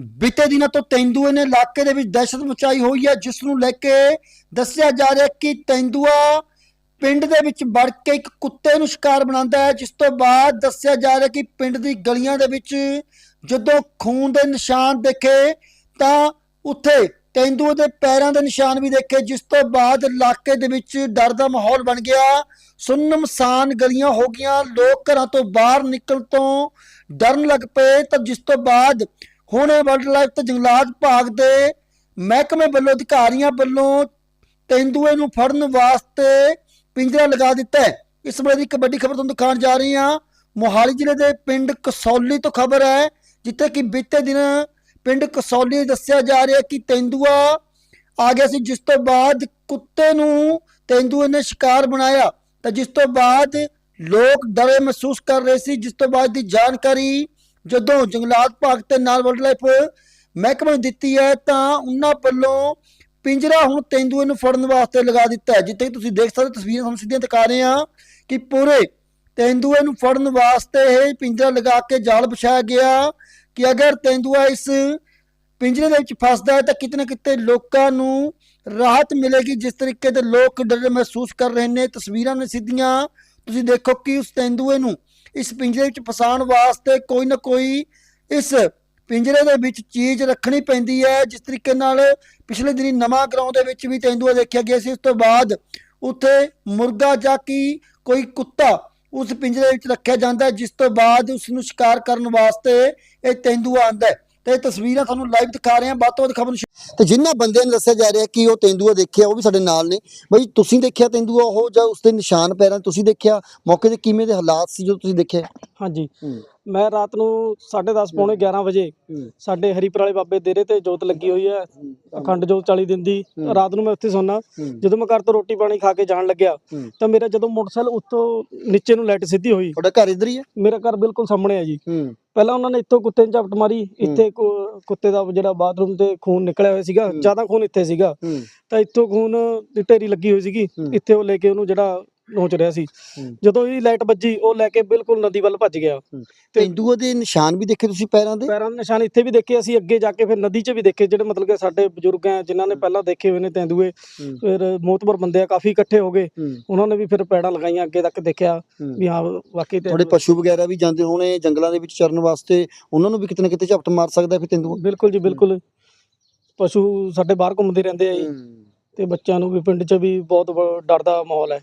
ਬੀਤੇ ਦਿਨਾਂ ਤੋਂ ਤੇਂਦੂਏ ਨੇ ਇਲਾਕੇ ਦੇ ਵਿੱਚ ਦਹਿਸ਼ਤ ਮਚਾਈ ਹੋਈ ਹੈ ਜਿਸ ਨੂੰ ਲੈ ਕੇ ਦੱਸਿਆ ਜਾ ਰਿਹਾ ਕਿ ਤੈਂਦੂਆ ਪਿੰਡ ਦੇ ਵਿੱਚ ਵੜ ਕੇ ਇੱਕ ਕੁੱਤੇ ਨੂੰ ਸ਼ਿਕਾਰ ਬਣਾਉਂਦਾ ਹੈ, ਜਿਸ ਤੋਂ ਬਾਅਦ ਦੱਸਿਆ ਜਾ ਰਿਹਾ ਕਿ ਪਿੰਡ ਦੀ ਗਲੀਆਂ ਦੇ ਵਿੱਚ ਜਦੋਂ ਖੂਨ ਦੇ ਨਿਸ਼ਾਨ ਦੇਖੇ ਤਾਂ ਉੱਥੇ ਤੇਂਦੂਏ ਦੇ ਪੈਰਾਂ ਦੇ ਨਿਸ਼ਾਨ ਵੀ ਦੇਖੇ, ਜਿਸ ਤੋਂ ਬਾਅਦ ਇਲਾਕੇ ਦੇ ਵਿੱਚ ਡਰ ਦਾ ਮਾਹੌਲ ਬਣ ਗਿਆ। ਸੁੰਨਮਸਾਨ ਗਲੀਆਂ ਹੋ ਗਈਆਂ, ਲੋਕ ਘਰਾਂ ਤੋਂ ਬਾਹਰ ਨਿਕਲ ਤੋਂ ਡਰਨ ਲੱਗ ਪਏ ਤਾਂ ਜਿਸ ਤੋਂ ਬਾਅਦ ਹੁਣ ਵਾਈਲਡ ਲਾਈਫ ਤੇ ਜੰਗਲਾਤ ਵਿਭਾਗ ਦੇ ਮਹਿਕਮੇ ਵੱਲੋਂ, ਅਧਿਕਾਰੀਆਂ ਵੱਲੋਂ ਤੇਂਦੂਏ ਨੂੰ ਫੜਨ ਵਾਸਤੇ ਪਿੰਜਰਾ ਲਗਾ ਦਿੱਤਾ ਹੈ। ਇਸ ਵੇਲੇ ਦੀ ਇੱਕ ਵੱਡੀ ਖਬਰ ਤੁਹਾਨੂੰ ਦਿਖਾਉਣ ਜਾ ਰਹੀ ਹਾਂ। ਮੋਹਾਲੀ ਜ਼ਿਲ੍ਹੇ ਦੇ ਪਿੰਡ ਕਸੌਲੀ ਤੋਂ ਖਬਰ ਹੈ, ਜਿੱਥੇ ਕਿ ਬੀਤੇ ਦਿਨ ਪਿੰਡ ਕਸੌਲੀ ਦੱਸਿਆ ਜਾ ਰਿਹਾ ਕਿ ਤੇਂਦੂਆ ਆ ਗਿਆ ਸੀ। ਜਿਸ ਤੋਂ ਬਾਅਦ ਕੁੱਤੇ ਨੂੰ ਤੇਂਦੂਏ ਨੇ ਸ਼ਿਕਾਰ ਬਣਾਇਆ। ਤਾਂ ਜਿਸ ਤੋਂ ਬਾਅਦ ਲੋਕ ਡਰੇ ਮਹਿਸੂਸ ਕਰ ਰਹੇ ਸੀ। ਜਿਸ ਤੋਂ ਬਾਅਦ ਦੀ ਜਾਣਕਾਰੀ ਜਦੋਂ ਜੰਗਲਾਤ ਭਾਗ ਤੇ ਨਾਲ ਵਾਈਲਡ ਲਾਈਫ ਮਹਿਕਮੇ ਨੂੰ ਦਿੱਤੀ ਹੈ, ਤਾਂ ਉਹਨਾਂ ਵੱਲੋਂ ਪਿੰਜਰਾ ਹੁਣ ਤੇਂਦੂਏ ਨੂੰ ਫੜਨ ਵਾਸਤੇ ਲਗਾ ਦਿੱਤਾ ਹੈ, ਜਿੱਥੇ ਕਿ ਤੁਸੀਂ ਦੇਖ ਸਕਦੇ ਹੋ, ਤਸਵੀਰਾਂ ਤੁਹਾਨੂੰ ਸਿੱਧੀਆਂ ਦਿਖਾ ਰਹੇ ਹਾਂ ਕਿ ਪੂਰੇ ਤੇਂਦੂਏ ਨੂੰ ਫੜਨ ਵਾਸਤੇ ਇਹ ਪਿੰਜਰਾ ਲਗਾ ਕੇ ਜਾਲ ਵਿਛਾਇਆ ਗਿਆ ਕਿ ਅਗਰ ਤੇਂਦੂਆ ਇਸ ਪਿੰਜਰੇ ਦੇ ਵਿੱਚ ਫਸਦਾ ਹੈ, ਤਾਂ ਕਿਤੇ ਨਾ ਕਿਤੇ ਲੋਕਾਂ ਨੂੰ ਰਾਹਤ ਮਿਲੇਗੀ, ਜਿਸ ਤਰੀਕੇ ਦੇ ਲੋਕ ਡਰ ਮਹਿਸੂਸ ਕਰ ਰਹੇ ਨੇ। ਤਸਵੀਰਾਂ ਨੇ ਸਿੱਧੀਆਂ, ਤੁਸੀਂ ਦੇਖੋ ਕਿ ਉਸ ਤੇਂਦੂਏ ਨੂੰ ਇਸ ਪਿੰਜਰੇ ਵਿੱਚ ਫਸਾਉਣ ਵਾਸਤੇ ਕੋਈ ਨਾ ਕੋਈ ਇਸ ਪਿੰਜਰੇ ਦੇ ਵਿੱਚ ਚੀਜ਼ ਰੱਖਣੀ ਪੈਂਦੀ ਹੈ। ਜਿਸ ਤਰੀਕੇ ਨਾਲ ਪਿਛਲੇ ਦਿਨੀ ਨਵਾਂ ਗਰਾਉਂ ਦੇ ਵਿੱਚ ਵੀ ਤੈਂਦੂਆ ਦੇਖਿਆ ਗਿਆ ਸੀ। ਉਸ ਤੋਂ ਬਾਅਦ ਉੱਥੇ ਮੁਰਗਾ ਜਾਂ ਕੀ ਕੋਈ ਕੁੱਤਾ ਉਸ ਪਿੰਜਰੇ ਵਿੱਚ ਰੱਖਿਆ ਜਾਂਦਾ ਜਿਸ ਤੋਂ ਬਾਅਦ ਉਸ ਨੂੰ ਸ਼ਿਕਾਰ ਕਰਨ ਵਾਸਤੇ ਇਹ ਤੈਂਦੂਆ ਆਂਦਾ ਹੈ। ਤੇ ਤਸਵੀਰਾਂ ਤੁਹਾਨੂੰ ਲਾਈਵ ਦਿਖਾ ਰਹੇ ਹਾਂ ਵੱਧ ਤੋਂ ਵੱਧ ਖਬਰ ਤੇ ਜਿਨ੍ਹਾਂ ਬੰਦਿਆਂ ਨੂੰ ਦੱਸਿਆ ਜਾ ਰਿਹਾ ਕਿ ਉਹ ਤੇਂਦੂਆ ਦੇਖਿਆ ਉਹ ਵੀ ਸਾਡੇ ਨਾਲ ਨੇ। ਬਈ ਤੁਸੀਂ ਦੇਖਿਆ ਤੇਂਦੂਆ ਉਹ ਜਾਂ ਉਸ ਦੇ ਨਿਸ਼ਾਨ ਪੈਰਾਂ ਤੁਸੀਂ ਦੇਖਿਆ? ਮੌਕੇ ਤੇ ਕਿਵੇਂ ਦੇ ਹਾਲਾਤ ਸੀ ਜੋ ਤੁਸੀਂ ਦੇਖਿਆ? ਹਾਂਜੀ। ਮੈਂ ਰਾਤ ਨੂੰ 10:30 ਪੌਣੇ 11 ਵਜੇ ਸਾਡੇ ਹਰੀਪੁਰ ਵਾਲੇ ਬਾਬੇ ਦੇਰੇ ਤੇ ਜੋਤ ਲੱਗੀ ਹੋਈ ਹੈ। ਅਖੰਡ ਜੋਤ 40 ਦਿਨ ਦੀ। ਰਾਤ ਨੂੰ ਮੈਂ ਉੱਥੇ ਸੌਣਾ ਜਦੋਂ ਮੈਂ ਘਰ ਤੋਂ ਰੋਟੀ ਪਾਣੀ ਖਾ ਕੇ ਜਾਣ ਲੱਗਿਆ। ਤਾਂ ਮੇਰਾ ਜਦੋਂ ਮੋਟਰਸਾਈਕਲ ਉੱਤੋਂ ਨੀਚੇ ਨੂੰ ਲਾਈਟ ਸਿੱਧੀ ਹੋਈ। ਤੁਹਾਡਾ ਘਰ ਇੱਧਰ ਹੀ ਹੈ? ਮੇਰਾ ਘਰ ਬਿਲਕੁਲ ਸਾਹਮਣੇ ਹੈ ਜੀ। ਪਹਿਲਾਂ ਉਹਨਾਂ ਨੇ ਇੱਥੋਂ ਕੁੱਤੇ ਨੂੰ ਝਪਟ ਮਾਰੀ ਇੱਥੇ ਕੁ- ਕੁੱਤੇ ਦਾ ਜਿਹੜਾ ਬਾਥਰੂਮ ਤੇ ਖੂਨ ਨਿਕਲਿਆ ਹੋਇਆ ਸੀਗਾ ਹੂੰ। ਜ਼ਿਆਦਾ ਖੂਨ ਇੱਥੇ ਸੀਗਾ ਹੂੰ ਤਾਂ ਇੱਥੋਂ ਖੂਨ ਦੀ ਢੇਰੀ ਲੱਗੀ ਹੋਈ ਸੀਗੀ ਹੂੰ। ਇੱਥੇ ਉਹ ਲੈ ਕੇ ਉਹਨੂੰ ਜਿਹੜਾ ਨੋਚ ਰਿਹਾ ਸੀ। ਜਦੋਂ ਇਹ ਲਾਈਟ ਵੱਜੀ ਉਹ ਲੈ ਕੇ ਬਿਲਕੁਲ ਨਦੀ ਵੱਲ ਭੱਜ ਗਿਆ। ਤੇ ਤੇਂਦੂਆ ਦੇ ਨਿਸ਼ਾਨ ਵੀ ਦੇਖੇ ਤੁਸੀਂ ਪੈਰਾਂ ਦੇ? ਪੈਰਾਂ ਦੇ ਨਿਸ਼ਾਨ ਇੱਥੇ ਵੀ ਦੇਖੇ ਅਸੀਂ ਅੱਗੇ ਜਾ ਕੇ ਫਿਰ ਨਦੀ 'ਚ ਵੀ ਦੇਖੇ ਜਿਹੜੇ ਮਤਲਬ ਕਿ ਸਾਡੇ ਬਜ਼ੁਰਗ ਹੈ ਜਿਨ੍ਹਾਂ ਨੇ ਪਹਿਲਾਂ ਦੇਖੇ ਹੋਏ ਨੇ ਤੇਂਦੂਏ। ਫਿਰ ਮੋਤਬਰ ਬੰਦੇ ਆ ਕਾਫੀ ਇਕੱਠੇ ਹੋ ਗਏ। ਉਹਨਾਂ ਨੇ ਵੀ ਫਿਰ ਪੈੜਾਂ ਲਗਾਈਆਂ ਅੱਗੇ ਤੱਕ ਦੇਖਿਆ। ਵੀ ਹਾਂ ਵਾਕਈ ਤੁਹਾਡੇ ਪਸ਼ੂ ਵਗੈਰਾ ਵੀ ਜਾਂਦੇ ਹੋਣੇ ਜੰਗਲਾਂ ਦੇ ਵਿੱਚ ਚਰਨ ਵਾਸਤੇ ਉਹਨਾਂ ਨੂੰ ਵੀ ਕਿਤੇ ਨਾ ਕਿਤੇ ਝਪਟ ਮਾਰ ਸਕਦਾ ਫਿਰ ਤੇਂਦੂਆ? ਬਿਲਕੁਲ ਜੀ ਬਿਲਕੁਲ। ਪਸ਼ੂ ਸਾਡੇ ਬਾਹਰ ਘੁੰਮਦੇ ਰਹਿੰਦੇ ਆ ਜੀ। ਤੇ ਬੱਚਿਆਂ ਨੂੰ ਵੀ ਪਿੰਡ 'ਚ ਵੀ ਬਹੁਤ ਡਰ ਦਾ ਮਾਹੌਲ ਹੈ।